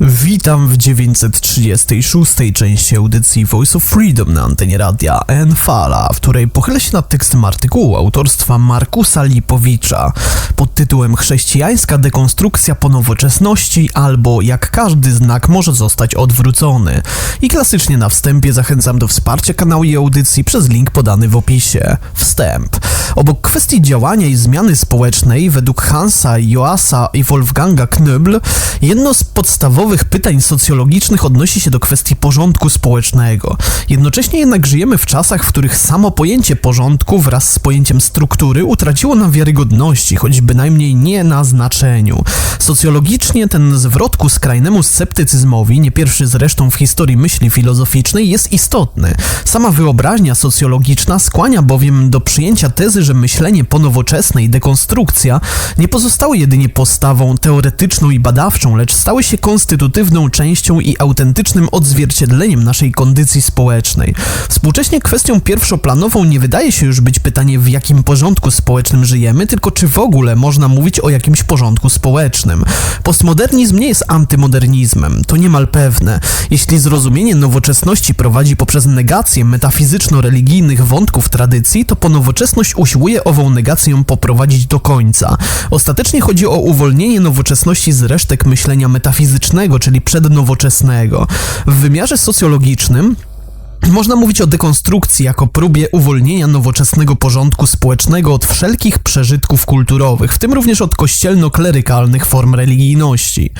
Witam w 936. części audycji Voice of Freedom na antenie radia Enfala, w której pochylę się nad tekstem artykułu autorstwa Markusa Lipowicza pod tytułem Chrześcijańska dekonstrukcja po nowoczesności albo jak każdy znak może zostać odwrócony. I klasycznie na wstępie zachęcam do wsparcia kanału i audycji przez link podany w opisie. Wstęp. Obok kwestii działania i zmiany społecznej, według Hansa, Joasa i Wolfganga Knöbl, jedno z podstawowych pytań socjologicznych odnosi się do kwestii porządku społecznego. Jednocześnie jednak żyjemy w czasach, w których samo pojęcie porządku wraz z pojęciem struktury utraciło na wiarygodności, choć bynajmniej nie na znaczeniu. Socjologicznie ten zwrot ku skrajnemu sceptycyzmowi, nie pierwszy zresztą w historii myśli filozoficznej, jest istotny. Sama wyobraźnia socjologiczna skłania bowiem do przyjęcia tezy, że myślenie ponowoczesne i dekonstrukcja nie pozostały jedynie postawą teoretyczną i badawczą, lecz stały się konstytutywną częścią i autentycznym odzwierciedleniem naszej kondycji społecznej. Współcześnie kwestią pierwszoplanową nie wydaje się już być pytanie, w jakim porządku społecznym żyjemy, tylko czy w ogóle można mówić o jakimś porządku społecznym. Postmodernizm nie jest antymodernizmem, to niemal pewne. Jeśli zrozumienie nowoczesności prowadzi poprzez negację metafizyczno-religijnych wątków tradycji, to ponowoczesność usiłuje ową negację poprowadzić do końca. Ostatecznie chodzi o uwolnienie nowoczesności z resztek myślenia metafizycznego, czyli przednowoczesnego. W wymiarze socjologicznym można mówić o dekonstrukcji jako próbie uwolnienia nowoczesnego porządku społecznego od wszelkich przeżytków kulturowych, w tym również od kościelno-klerykalnych form religijności.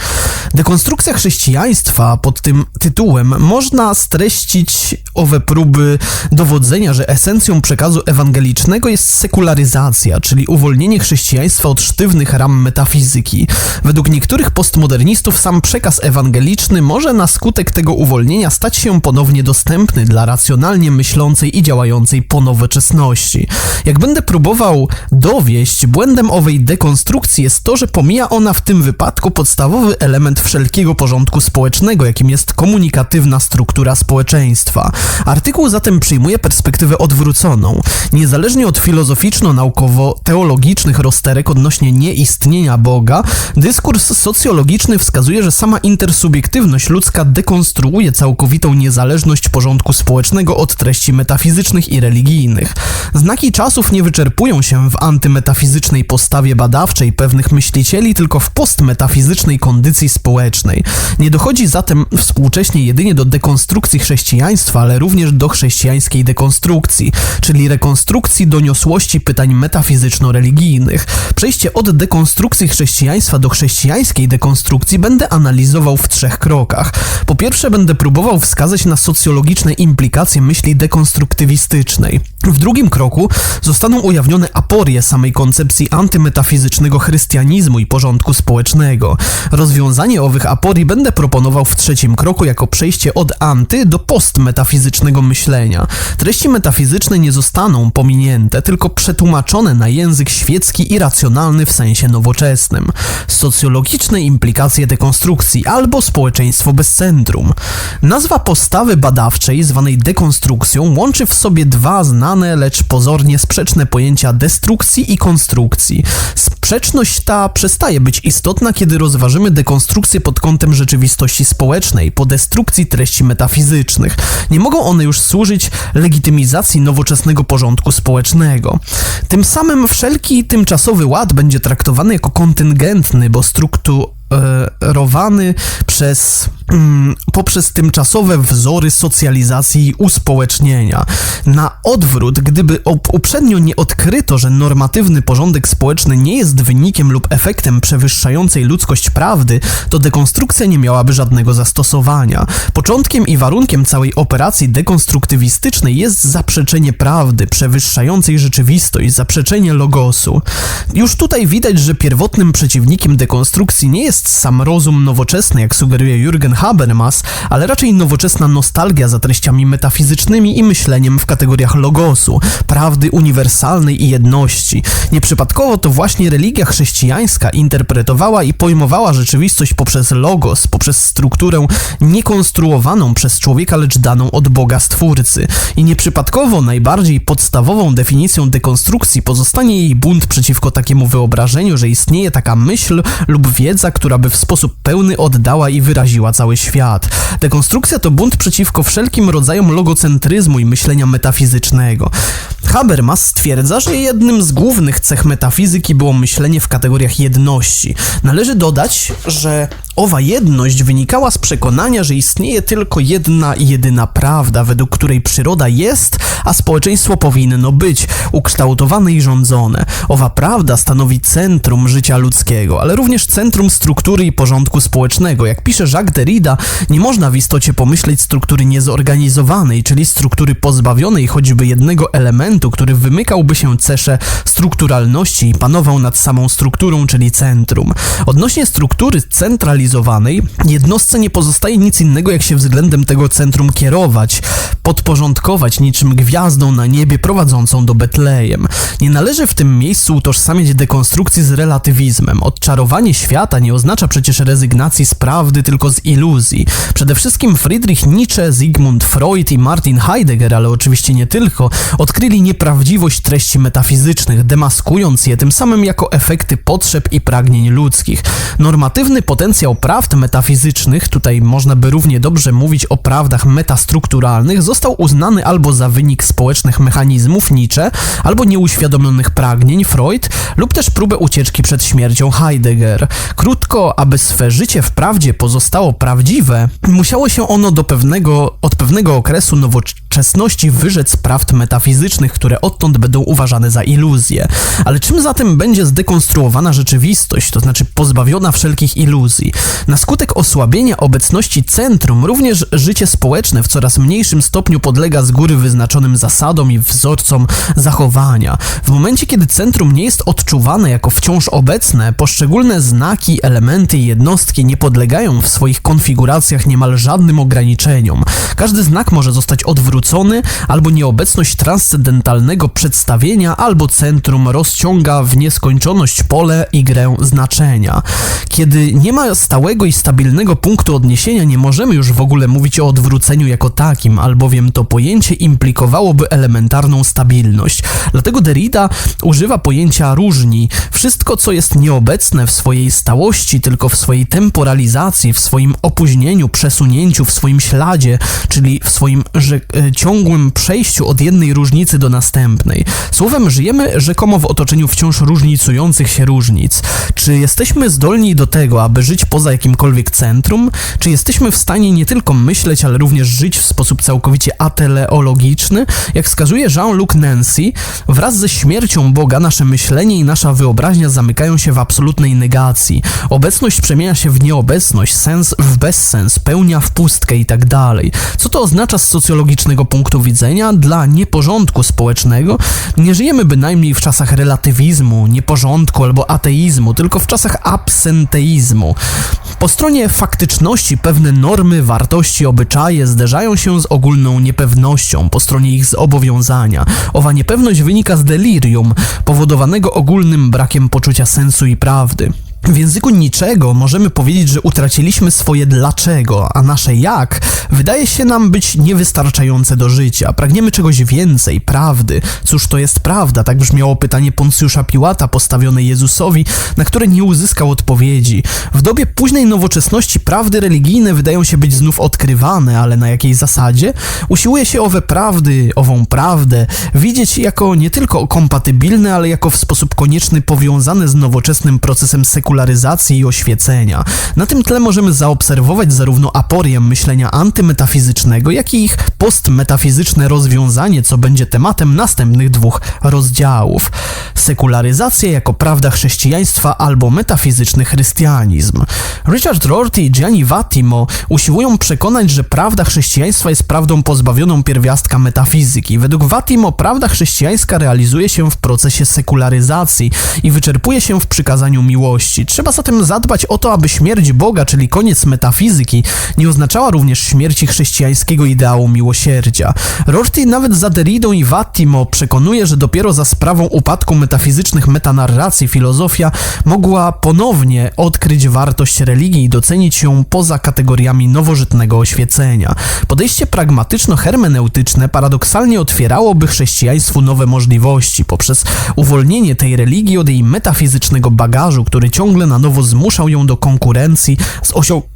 Dekonstrukcja chrześcijaństwa pod tym tytułem można streścić owe próby dowodzenia, że esencją przekazu ewangelicznego jest sekularyzacja, czyli uwolnienie chrześcijaństwa od sztywnych ram metafizyki. Według niektórych postmodernistów sam przekaz ewangeliczny może na skutek tego uwolnienia stać się ponownie dostępny dla racjonalnie myślącej i działającej ponowoczesności. Jak będę próbował dowieść, błędem owej dekonstrukcji jest to, że pomija ona w tym wypadku podstawowy element wszelkiego porządku społecznego, jakim jest komunikatywna struktura społeczeństwa. Artykuł zatem przyjmuje perspektywę odwróconą. Niezależnie od filozoficzno-naukowo-teologicznych rozterek odnośnie nieistnienia Boga, dyskurs socjologiczny wskazuje, że sama intersubiektywność ludzka dekonstruuje całkowitą niezależność porządku społecznego od treści metafizycznych i religijnych. Znaki czasów nie wyczerpują się w antymetafizycznej postawie badawczej pewnych myślicieli, tylko w postmetafizycznej kondycji społecznej. Nie dochodzi zatem współcześnie jedynie do dekonstrukcji chrześcijaństwa, ale również do chrześcijańskiej dekonstrukcji, czyli rekonstrukcji doniosłości pytań metafizyczno-religijnych. Przejście od dekonstrukcji chrześcijaństwa do chrześcijańskiej dekonstrukcji będę analizował w trzech krokach. Po pierwsze, będę próbował wskazać na socjologiczne implikacje myśli dekonstruktywistycznej. W drugim kroku zostaną ujawnione aporie samej koncepcji antymetafizycznego chrystianizmu i porządku społecznego. Rozwiązanie owych aporii będę proponował w trzecim kroku jako przejście od anty do postmetafizycznego myślenia. Treści metafizyczne nie zostaną pominięte, tylko przetłumaczone na język świecki i racjonalny w sensie nowoczesnym. Socjologiczne implikacje dekonstrukcji albo społeczeństwo bez centrum. Nazwa postawy badawczej zwanej dekonstrukcją łączy w sobie dwa znane, lecz pozornie sprzeczne pojęcia destrukcji i konstrukcji. Sprzeczność ta przestaje być istotna, kiedy rozważymy dekonstrukcję pod kątem rzeczywistości społecznej, po destrukcji treści metafizycznych. Nie mogą one już służyć legitymizacji nowoczesnego porządku społecznego. Tym samym wszelki tymczasowy ład będzie traktowany jako kontyngentny, bo strukturowany przez mm, poprzez tymczasowe wzory socjalizacji i uspołecznienia. Na odwrót, gdyby uprzednio nie odkryto, że normatywny porządek społeczny nie jest wynikiem lub efektem przewyższającej ludzkość prawdy, to dekonstrukcja nie miałaby żadnego zastosowania. Początkiem i warunkiem całej operacji dekonstruktywistycznej jest zaprzeczenie prawdy, przewyższającej rzeczywistość, zaprzeczenie logosu. Już tutaj widać, że pierwotnym przeciwnikiem dekonstrukcji nie jest sam rozum nowoczesny, jak sugeruje Jürgen Habermas, ale raczej nowoczesna nostalgia za treściami metafizycznymi i myśleniem w kategoriach logosu, prawdy uniwersalnej i jedności. Nieprzypadkowo to właśnie religia chrześcijańska interpretowała i pojmowała rzeczywistość poprzez logos, poprzez strukturę niekonstruowaną przez człowieka, lecz daną od Boga Stwórcy. I nieprzypadkowo najbardziej podstawową definicją dekonstrukcji pozostanie jej bunt przeciwko takiemu wyobrażeniu, że istnieje taka myśl lub wiedza, która by w sposób pełny oddała i wyraziła cały świat. Dekonstrukcja to bunt przeciwko wszelkim rodzajom logocentryzmu i myślenia metafizycznego. Habermas stwierdza, że jednym z głównych cech metafizyki było myślenie w kategoriach jedności. Należy dodać, że owa jedność wynikała z przekonania, że istnieje tylko jedna i jedyna prawda, według której przyroda jest, a społeczeństwo powinno być ukształtowane i rządzone. Owa prawda stanowi centrum życia ludzkiego, ale również centrum struktury i porządku społecznego. Jak pisze Jacques Derrida, nie można w istocie pomyśleć struktury niezorganizowanej, czyli struktury pozbawionej choćby jednego elementu, który wymykałby się cesze strukturalności i panował nad samą strukturą, czyli centrum. Odnośnie struktury centralizowanej, jednostce nie pozostaje nic innego, jak się względem tego centrum kierować, podporządkować niczym gwiazdą na niebie prowadzącą do Betlejem. Nie należy w tym miejscu utożsamiać dekonstrukcji z relatywizmem. Odczarowanie świata nie oznacza przecież rezygnacji z prawdy, tylko z iluzji. Przede wszystkim Friedrich Nietzsche, Sigmund Freud i Martin Heidegger, ale oczywiście nie tylko, odkryli nieprawdziwość treści metafizycznych, demaskując je tym samym jako efekty potrzeb i pragnień ludzkich. Normatywny potencjał prawd metafizycznych, tutaj można by równie dobrze mówić o prawdach metastrukturalnych, został uznany albo za wynik społecznych mechanizmów Nietzsche, albo nieuświadomionych pragnień Freud, lub też próbę ucieczki przed śmiercią Heidegger. Krótko, aby swe życie wprawdzie pozostało prawdziwe, musiało się ono do pewnego, od pewnego okresu nowoczesności wyrzec prawd metafizycznych, które odtąd będą uważane za iluzje. Ale czym zatem będzie zdekonstruowana rzeczywistość, to znaczy pozbawiona wszelkich iluzji? Na skutek osłabienia obecności centrum, również życie społeczne w coraz mniejszym stopniu podlega z góry wyznaczonym zasadom i wzorcom zachowania. W momencie, kiedy centrum nie jest odczuwane jako wciąż obecne, poszczególne znaki, elementy i jednostki nie podlegają w swoich konfiguracjach niemal żadnym ograniczeniom. Każdy znak może zostać odwrócony, albo nieobecność transcendentalnego przedstawienia, albo centrum rozciąga w nieskończoność pole i grę znaczenia. Kiedy nie ma stałego i stabilnego punktu odniesienia, nie możemy już w ogóle mówić o odwróceniu jako takim, albowiem to pojęcie implikowałoby elementarną stabilność. Dlatego Derrida używa pojęcia różni. Wszystko, co jest nieobecne w swojej stałości, tylko w swojej temporalizacji, w swoim opóźnieniu, przesunięciu, w swoim śladzie, czyli w swoim e, ciągłym przejściu od jednej różnicy do następnej. Słowem, żyjemy rzekomo w otoczeniu wciąż różnicujących się różnic. Czy jesteśmy zdolni do tego, aby żyć poza jakimkolwiek centrum? Czy jesteśmy w stanie nie tylko myśleć, ale również żyć w sposób całkowicie ateleologiczny? Jak wskazuje Jean-Luc Nancy, wraz ze śmiercią Boga nasze myślenie i nasza wyobraźnia zamykają się w absolutnej negacji. Obecność przemienia się w nieobecność, sens w bezsens, pełnia w pustkę i tak dalej. Co to oznacza z socjologicznego punktu widzenia? Dla nieporządku społecznego nie żyjemy bynajmniej w czasach relatywizmu, nieporządku albo ateizmu, tylko w czasach absenteizmu. Po stronie faktyczności pewne normy, wartości, obyczaje zderzają się z ogólną niepewnością, po stronie ich zobowiązania. Owa niepewność wynika z delirium, powodowanego ogólnym brakiem poczucia sensu i prawdy. W języku niczego możemy powiedzieć, że utraciliśmy swoje dlaczego, a nasze jak wydaje się nam być niewystarczające do życia. Pragniemy czegoś więcej, prawdy. Cóż to jest prawda? Tak brzmiało pytanie Poncjusza Piłata postawione Jezusowi, na które nie uzyskał odpowiedzi. W dobie późnej nowoczesności prawdy religijne wydają się być znów odkrywane, ale na jakiej zasadzie? Usiłuje się owe prawdy, ową prawdę widzieć jako nie tylko kompatybilne, ale jako w sposób konieczny powiązane z nowoczesnym procesem sekularyzacji sekularyzacji i oświecenia. Na tym tle możemy zaobserwować zarówno aporię myślenia antymetafizycznego, jak i ich postmetafizyczne rozwiązanie, co będzie tematem następnych dwóch rozdziałów. Sekularyzacja jako prawda chrześcijaństwa albo metafizyczny chrystianizm. Richard Rorty i Gianni Vattimo usiłują przekonać, że prawda chrześcijaństwa jest prawdą pozbawioną pierwiastka metafizyki. Według Vattimo prawda chrześcijańska realizuje się w procesie sekularyzacji i wyczerpuje się w przykazaniu miłości, Trzeba zatem zadbać o to, aby śmierć Boga, czyli koniec metafizyki, nie oznaczała również śmierci chrześcijańskiego ideału miłosierdzia. Rorty nawet za Derridą i Vattimo przekonuje, że dopiero za sprawą upadku metafizycznych metanarracji filozofia mogła ponownie odkryć wartość religii i docenić ją poza kategoriami nowożytnego oświecenia. Podejście pragmatyczno-hermeneutyczne paradoksalnie otwierałoby chrześcijaństwu nowe możliwości poprzez uwolnienie tej religii od jej metafizycznego bagażu, który ciągle na nowo zmuszał ją do konkurencji z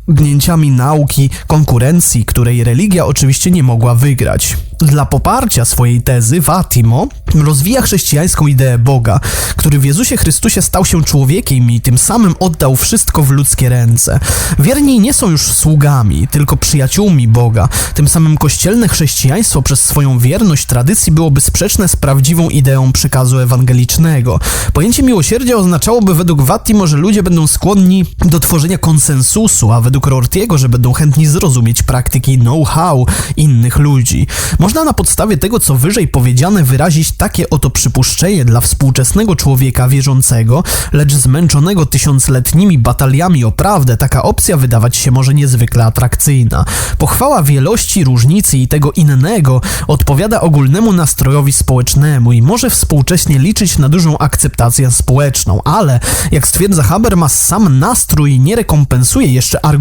osiągnięciami nauki, konkurencji, której religia oczywiście nie mogła wygrać. Dla poparcia swojej tezy Vattimo rozwija chrześcijańską ideę Boga, który w Jezusie Chrystusie stał się człowiekiem i tym samym oddał wszystko w ludzkie ręce. Wierni nie są już sługami, tylko przyjaciółmi Boga. Tym samym kościelne chrześcijaństwo przez swoją wierność tradycji byłoby sprzeczne z prawdziwą ideą przekazu ewangelicznego. Pojęcie miłosierdzia oznaczałoby według Vattimo, że ludzie będą skłonni do tworzenia konsensusu, a według Rortiego, że będą chętni zrozumieć praktyki know-how innych ludzi. Można na podstawie tego, co wyżej powiedziane, wyrazić takie oto przypuszczenie dla współczesnego człowieka wierzącego, lecz zmęczonego tysiącletnimi bataliami o prawdę, taka opcja wydawać się może niezwykle atrakcyjna. Pochwała wielości, różnicy i tego innego odpowiada ogólnemu nastrojowi społecznemu i może współcześnie liczyć na dużą akceptację społeczną, ale, jak stwierdza Habermas, sam nastrój nie rekompensuje jeszcze argumentów.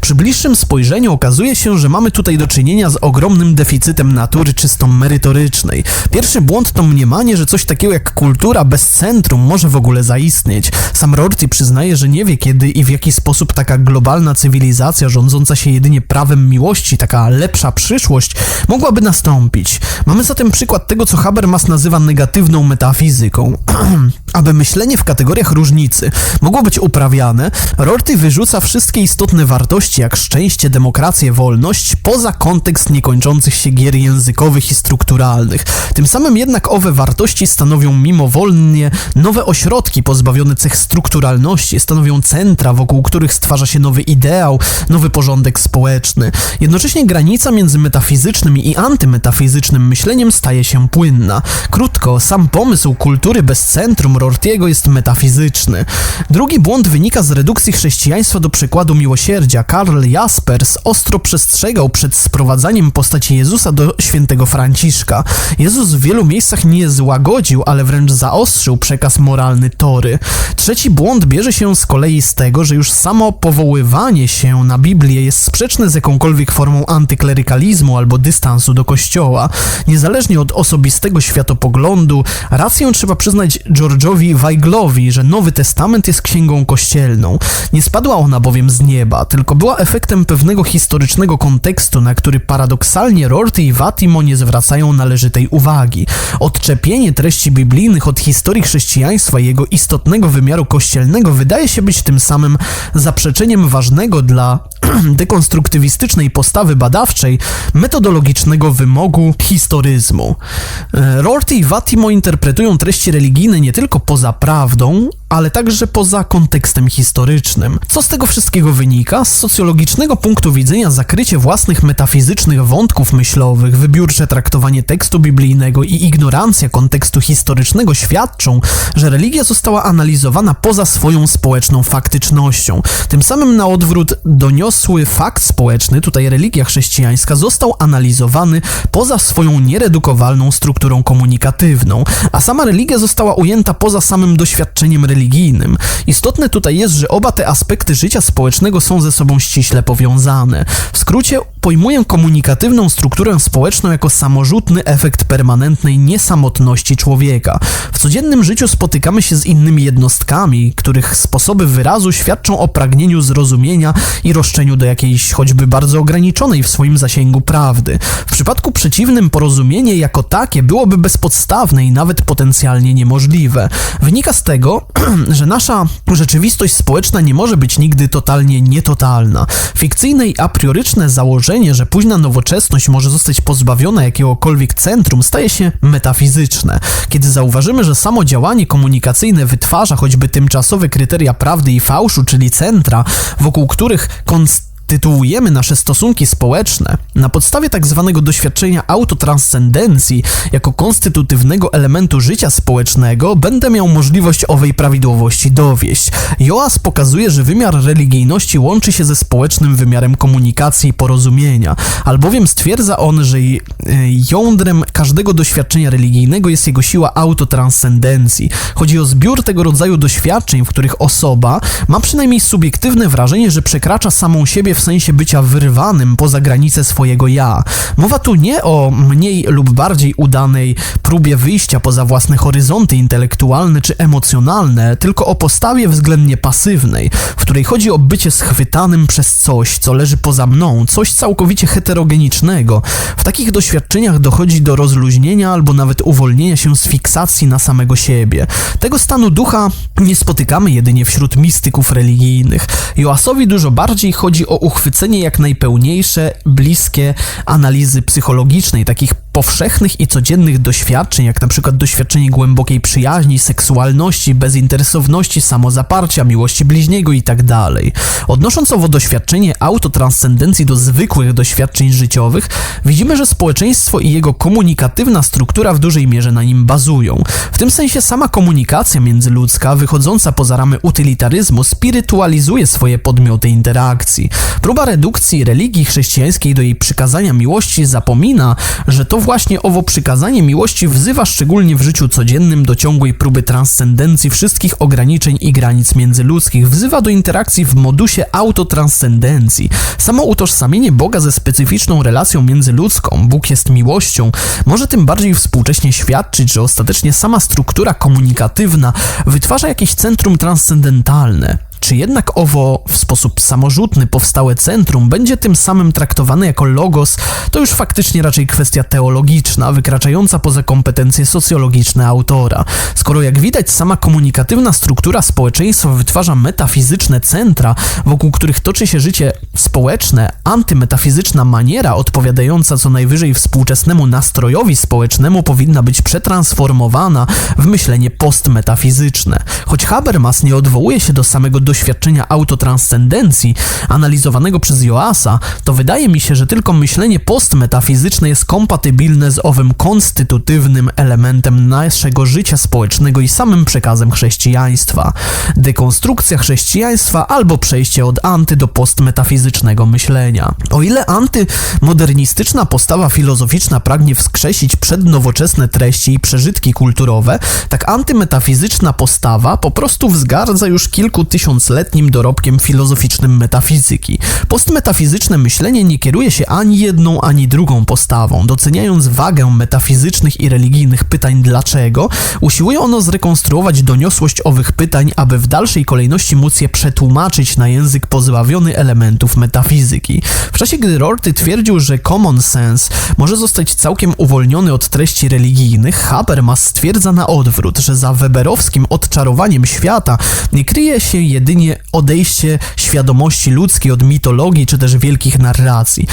Przy bliższym spojrzeniu okazuje się, że mamy tutaj do czynienia z ogromnym deficytem natury czysto merytorycznej. Pierwszy błąd to mniemanie, że coś takiego jak kultura bez centrum może w ogóle zaistnieć. Sam Rorty przyznaje, że nie wie kiedy i w jaki sposób taka globalna cywilizacja rządząca się jedynie prawem miłości, taka lepsza przyszłość, mogłaby nastąpić. Mamy zatem przykład tego, co Habermas nazywa negatywną metafizyką. Aby myślenie w kategoriach różnicy mogło być uprawiane, Rorty wyrzuca wszystkie istotne wartości jak szczęście, demokrację, wolność poza kontekst niekończących się gier językowych i strukturalnych. Tym samym jednak owe wartości stanowią mimowolnie nowe ośrodki pozbawione cech strukturalności, stanowią centra, wokół których stwarza się nowy ideał, nowy porządek społeczny. Jednocześnie granica między metafizycznym i antymetafizycznym myśleniem staje się płynna. Krótko, sam pomysł kultury bez centrum Rortiego jest metafizyczny. Drugi błąd wynika z redukcji chrześcijaństwa do przykładu miłosierdzia. Karl Jaspers ostro przestrzegał przed sprowadzaniem postaci Jezusa do świętego Franciszka. Jezus w wielu miejscach nie złagodził, ale wręcz zaostrzył przekaz moralny Tory. Trzeci błąd bierze się z kolei z tego, że już samo powoływanie się na Biblię jest sprzeczne z jakąkolwiek formą antyklerykalizmu albo dystansu do Kościoła. Niezależnie od osobistego światopoglądu, rację trzeba przyznać George'owi Weiglowi, że Nowy Testament jest księgą kościelną. Nie spadła ona bowiem z nieba, tylko była efektem pewnego historycznego kontekstu, na który paradoksalnie Rorty i Vattimo nie zwracają należytej uwagi. Odczepienie treści biblijnych od historii chrześcijaństwa i jego istotnego wymiaru kościelnego wydaje się być tym samym zaprzeczeniem ważnego dla dekonstruktywistycznej postawy badawczej metodologicznego wymogu historyzmu. E, Rorty i Vattimo interpretują treści religijne nie tylko poza prawdą, ale także poza kontekstem historycznym. Co z tego wszystkiego wynika? Z socjologicznego punktu widzenia zakrycie własnych metafizycznych wątków myślowych, wybiórcze traktowanie tekstu biblijnego i ignorancja kontekstu historycznego świadczą, że religia została analizowana poza swoją społeczną faktycznością. Tym samym na odwrót doniosły fakt społeczny, tutaj religia chrześcijańska, został analizowany poza swoją nieredukowalną strukturą komunikatywną, a sama religia została ujęta poza samym doświadczeniem religijnym. Istotne tutaj jest, że oba te aspekty życia społecznego są ze sobą ściśle powiązane. W skrócie pojmuję komunikatywną strukturę społeczną jako samorzutny efekt permanentnej niesamotności człowieka. W codziennym życiu spotykamy się z innymi jednostkami, których sposoby wyrazu świadczą o pragnieniu zrozumienia i roszczeniu do jakiejś choćby bardzo ograniczonej w swoim zasięgu prawdy. W przypadku przeciwnym porozumienie jako takie byłoby bezpodstawne i nawet potencjalnie niemożliwe. Wynika z tego, że nasza rzeczywistość społeczna nie może być nigdy totalnie nietotalna. Fikcyjne i a prioryczne założenie, że późna nowoczesność może zostać pozbawiona jakiegokolwiek centrum, staje się metafizyczne. Kiedy zauważymy, że samo działanie komunikacyjne wytwarza choćby tymczasowe kryteria prawdy i fałszu, czyli centra, wokół których konst tytułujemy nasze stosunki społeczne na podstawie tak zwanego doświadczenia autotranscendencji jako konstytutywnego elementu życia społecznego, będę miał możliwość owej prawidłowości dowieść. Joas pokazuje, że wymiar religijności łączy się ze społecznym wymiarem komunikacji i porozumienia, albowiem stwierdza on, że y, jądrem każdego doświadczenia religijnego jest jego siła autotranscendencji. Chodzi o zbiór tego rodzaju doświadczeń, w których osoba ma przynajmniej subiektywne wrażenie, że przekracza samą siebie w sensie bycia wyrwanym poza granice swojego ja. Mowa tu nie o mniej lub bardziej udanej próbie wyjścia poza własne horyzonty intelektualne czy emocjonalne, tylko o postawie względnie pasywnej, w której chodzi o bycie schwytanym przez coś, co leży poza mną, coś całkowicie heterogenicznego. W takich doświadczeniach dochodzi do rozluźnienia albo nawet uwolnienia się z fiksacji na samego siebie. Tego stanu ducha nie spotykamy jedynie wśród mistyków religijnych. Joasowi dużo bardziej chodzi o uchwycenie jak najpełniejsze, bliskie analizy psychologicznej, takich powszechnych i codziennych doświadczeń, jak na przykład doświadczenie głębokiej przyjaźni, seksualności, bezinteresowności, samozaparcia, miłości bliźniego itd. Tak Odnosząc owo doświadczenie autotranscendencji do zwykłych doświadczeń życiowych, widzimy, że społeczeństwo i jego komunikatywna struktura w dużej mierze na nim bazują. W tym sensie sama komunikacja międzyludzka, wychodząca poza ramy utylitaryzmu, spirytualizuje swoje podmioty interakcji. Próba redukcji religii chrześcijańskiej do jej przykazania miłości zapomina, że to właśnie owo przykazanie miłości wzywa szczególnie w życiu codziennym do ciągłej próby transcendencji wszystkich ograniczeń i granic międzyludzkich, wzywa do interakcji w modusie autotranscendencji. Samo utożsamienie Boga ze specyficzną relacją międzyludzką, Bóg jest miłością, może tym bardziej współcześnie świadczyć, że ostatecznie sama struktura komunikatywna wytwarza jakieś centrum transcendentalne. Czy jednak owo w sposób samorzutny powstałe centrum będzie tym samym traktowane jako logos, to już faktycznie raczej kwestia teologiczna, wykraczająca poza kompetencje socjologiczne autora. Skoro jak widać sama komunikatywna struktura społeczeństwa wytwarza metafizyczne centra, wokół których toczy się życie społeczne, antymetafizyczna maniera odpowiadająca co najwyżej współczesnemu nastrojowi społecznemu powinna być przetransformowana w myślenie postmetafizyczne. Choć Habermas nie odwołuje się do samego doświadczenia autotranscendencji analizowanego przez Joasa, to wydaje mi się, że tylko myślenie postmetafizyczne jest kompatybilne z owym konstytutywnym elementem naszego życia społecznego i samym przekazem chrześcijaństwa. Dekonstrukcja chrześcijaństwa albo przejście od anty do postmetafizycznego myślenia. O ile antymodernistyczna postawa filozoficzna pragnie wskrzesić przednowoczesne treści i przeżytki kulturowe, tak antymetafizyczna postawa po prostu wzgardza już kilku tysiąc tysiącletnim dorobkiem filozoficznym metafizyki. Postmetafizyczne myślenie nie kieruje się ani jedną, ani drugą postawą. Doceniając wagę metafizycznych i religijnych pytań dlaczego, usiłuje ono zrekonstruować doniosłość owych pytań, aby w dalszej kolejności móc je przetłumaczyć na język pozbawiony elementów metafizyki. W czasie gdy Rorty twierdził, że common sense może zostać całkiem uwolniony od treści religijnych, Habermas stwierdza na odwrót, że za weberowskim odczarowaniem świata nie kryje się jedynie jedynie odejście świadomości ludzkiej od mitologii czy też wielkich narracji.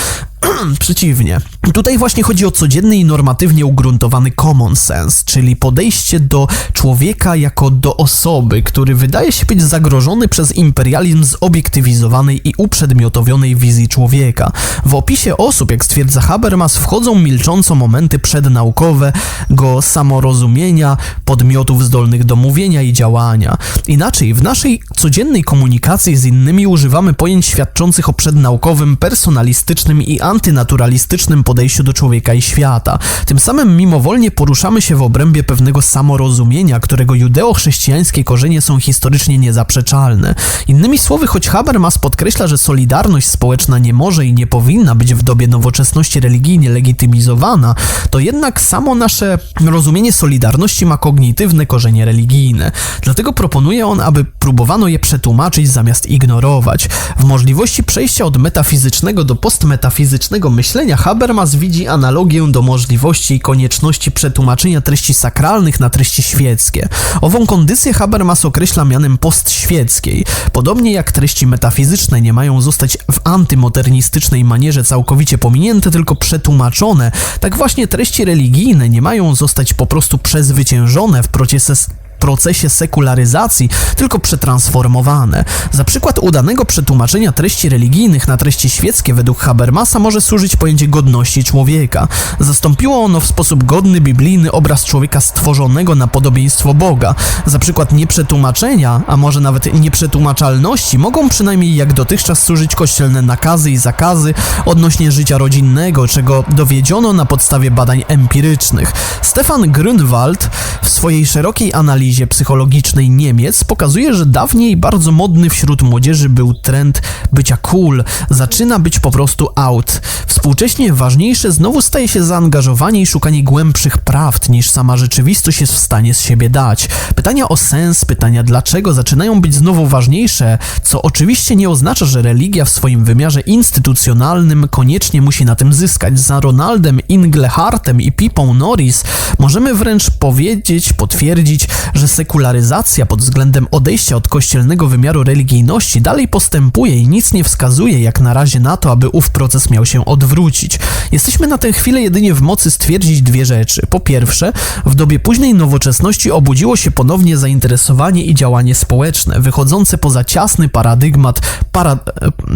Przeciwnie. Tutaj właśnie chodzi o codzienny i normatywnie ugruntowany common sense, czyli podejście do człowieka jako do osoby, który wydaje się być zagrożony przez imperializm zobiektywizowanej i uprzedmiotowionej wizji człowieka. W opisie osób, jak stwierdza Habermas, wchodzą milcząco momenty przednaukowe go samorozumienia, podmiotów zdolnych do mówienia i działania. Inaczej, w naszej codziennej komunikacji z innymi używamy pojęć świadczących o przednaukowym, personalistycznym i antynaturalistycznym podejściu do człowieka i świata. Tym samym mimowolnie poruszamy się w obrębie pewnego samorozumienia, którego judeo-chrześcijańskie korzenie są historycznie niezaprzeczalne. Innymi słowy, choć Habermas podkreśla, że solidarność społeczna nie może i nie powinna być w dobie nowoczesności religijnie legitymizowana, to jednak samo nasze rozumienie solidarności ma kognitywne korzenie religijne. Dlatego proponuje on, aby próbowano je przetłumaczyć zamiast ignorować. W możliwości przejścia od metafizycznego do postmetafizycznego krytycznego myślenia Habermas widzi analogię do możliwości i konieczności przetłumaczenia treści sakralnych na treści świeckie. Ową kondycję Habermas określa mianem postświeckiej. Podobnie jak treści metafizyczne nie mają zostać w antymodernistycznej manierze całkowicie pominięte, tylko przetłumaczone, tak właśnie treści religijne nie mają zostać po prostu przezwyciężone w procesie procesie sekularyzacji, tylko przetransformowane. Za przykład udanego przetłumaczenia treści religijnych na treści świeckie według Habermasa może służyć pojęcie godności człowieka. Zastąpiło ono w sposób godny biblijny obraz człowieka stworzonego na podobieństwo Boga. Za przykład nieprzetłumaczenia, a może nawet nieprzetłumaczalności mogą przynajmniej jak dotychczas służyć kościelne nakazy i zakazy odnośnie życia rodzinnego, czego dowiedziono na podstawie badań empirycznych. Stefan Grünwald w swojej szerokiej analizie psychologicznej Niemiec pokazuje, że dawniej bardzo modny wśród młodzieży był trend bycia cool, zaczyna być po prostu out. Współcześnie ważniejsze znowu staje się zaangażowanie i szukanie głębszych prawd niż sama rzeczywistość jest w stanie z siebie dać. Pytania o sens, pytania dlaczego zaczynają być znowu ważniejsze, co oczywiście nie oznacza, że religia w swoim wymiarze instytucjonalnym koniecznie musi na tym zyskać. Za Ronaldem Inglehartem i Pipą Norris możemy wręcz powiedzieć, potwierdzić, że sekularyzacja pod względem odejścia od kościelnego wymiaru religijności dalej postępuje i nic nie wskazuje jak na razie na to, aby ów proces miał się odwrócić. Jesteśmy na tę chwilę jedynie w mocy stwierdzić dwie rzeczy. Po pierwsze, w dobie późnej nowoczesności obudziło się ponownie zainteresowanie i działanie społeczne, wychodzące poza ciasny paradygmat para, e,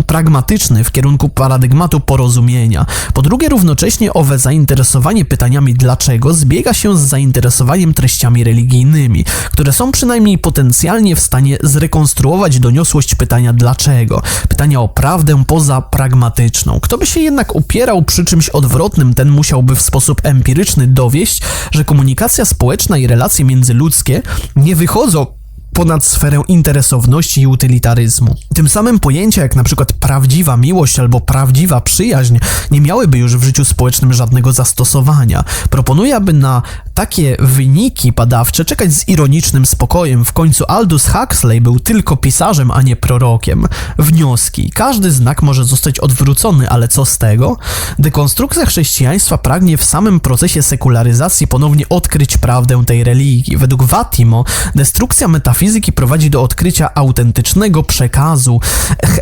pragmatyczny w kierunku paradygmatu porozumienia. Po drugie, równocześnie owe zainteresowanie pytaniami dlaczego zbiega się z zainteresowaniem treściami religijnymi, które są przynajmniej potencjalnie w stanie zrekonstruować doniosłość pytania dlaczego, pytania o prawdę poza pragmatyczną. Kto by się jednak upierał przy czymś odwrotnym, ten musiałby w sposób empiryczny dowieść, że komunikacja społeczna i relacje międzyludzkie nie wychodzą ponad sferę interesowności i utylitaryzmu. Tym samym pojęcia jak na przykład prawdziwa miłość albo prawdziwa przyjaźń nie miałyby już w życiu społecznym żadnego zastosowania. Proponuję, aby na takie wyniki badawcze czekać z ironicznym spokojem. W końcu Aldous Huxley był tylko pisarzem, a nie prorokiem. Wnioski. Każdy znak może zostać odwrócony, ale co z tego? Dekonstrukcja chrześcijaństwa pragnie w samym procesie sekularyzacji ponownie odkryć prawdę tej religii. Według Watimo destrukcja metafizyki prowadzi do odkrycia autentycznego przekazu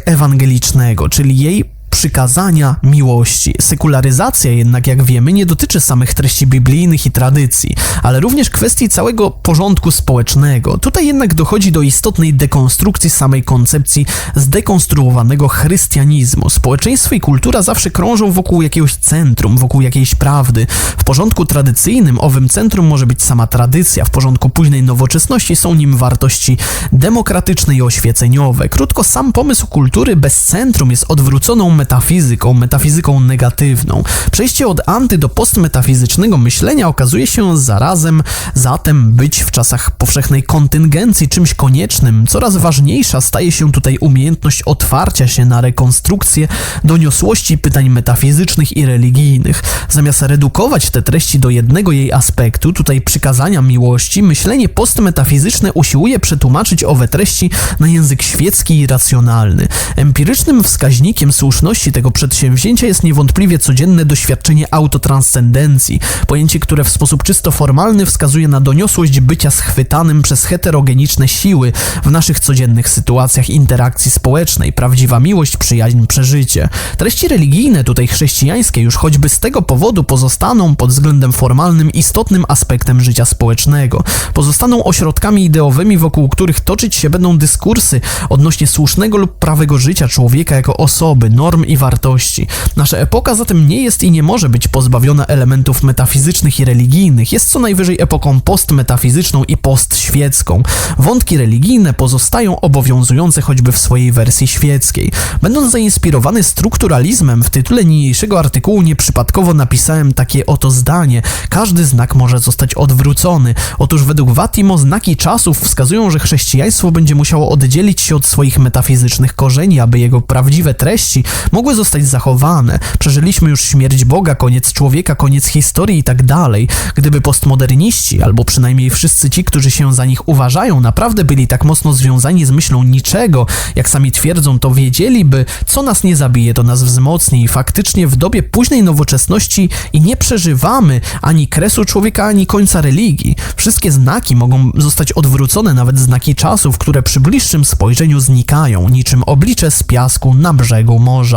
ewangelicznego, czyli jej przykazania miłości. Sekularyzacja jednak, jak wiemy, nie dotyczy samych treści biblijnych i tradycji, ale również kwestii całego porządku społecznego. Tutaj jednak dochodzi do istotnej dekonstrukcji samej koncepcji zdekonstruowanego chrystianizmu. Społeczeństwo i kultura zawsze krążą wokół jakiegoś centrum, wokół jakiejś prawdy. W porządku tradycyjnym owym centrum może być sama tradycja, w porządku późnej nowoczesności są nim wartości demokratyczne i oświeceniowe. Krótko, sam pomysł kultury bez centrum jest odwróconą metafizyką, metafizyką negatywną. Przejście od anty do postmetafizycznego myślenia okazuje się zarazem zatem być w czasach powszechnej kontyngencji czymś koniecznym. Coraz ważniejsza staje się tutaj umiejętność otwarcia się na rekonstrukcję doniosłości pytań metafizycznych i religijnych. Zamiast redukować te treści do jednego jej aspektu, tutaj przykazania miłości, myślenie postmetafizyczne usiłuje przetłumaczyć owe treści na język świecki i racjonalny. Empirycznym wskaźnikiem słuszności tego przedsięwzięcia jest niewątpliwie codzienne doświadczenie autotranscendencji, pojęcie, które w sposób czysto formalny wskazuje na doniosłość bycia schwytanym przez heterogeniczne siły w naszych codziennych sytuacjach interakcji społecznej, prawdziwa miłość, przyjaźń, przeżycie. Treści religijne, tutaj chrześcijańskie, już choćby z tego powodu pozostaną pod względem formalnym istotnym aspektem życia społecznego. Pozostaną ośrodkami ideowymi, wokół których toczyć się będą dyskursy odnośnie słusznego lub prawego życia człowieka jako osoby, norm i wartości. Nasza epoka zatem nie jest i nie może być pozbawiona elementów metafizycznych i religijnych. Jest co najwyżej epoką postmetafizyczną i postświecką. Wątki religijne pozostają obowiązujące choćby w swojej wersji świeckiej. Będąc zainspirowany strukturalizmem, w tytule niniejszego artykułu nieprzypadkowo napisałem takie oto zdanie: Każdy znak może zostać odwrócony. Otóż według Watimo znaki czasów wskazują, że chrześcijaństwo będzie musiało oddzielić się od swoich metafizycznych korzeni, aby jego prawdziwe treści mogły zostać zachowane. Przeżyliśmy już śmierć Boga, koniec człowieka, koniec historii i tak dalej. Gdyby postmoderniści, albo przynajmniej wszyscy ci, którzy się za nich uważają, naprawdę byli tak mocno związani z myślą niczego, jak sami twierdzą, to wiedzieliby, co nas nie zabije, to nas wzmocni i faktycznie w dobie późnej nowoczesności i nie przeżywamy ani kresu człowieka, ani końca religii. Wszystkie znaki mogą zostać odwrócone, nawet znaki czasów, które przy bliższym spojrzeniu znikają, niczym oblicze z piasku na brzegu morza.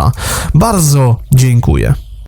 Bardzo dziękuję.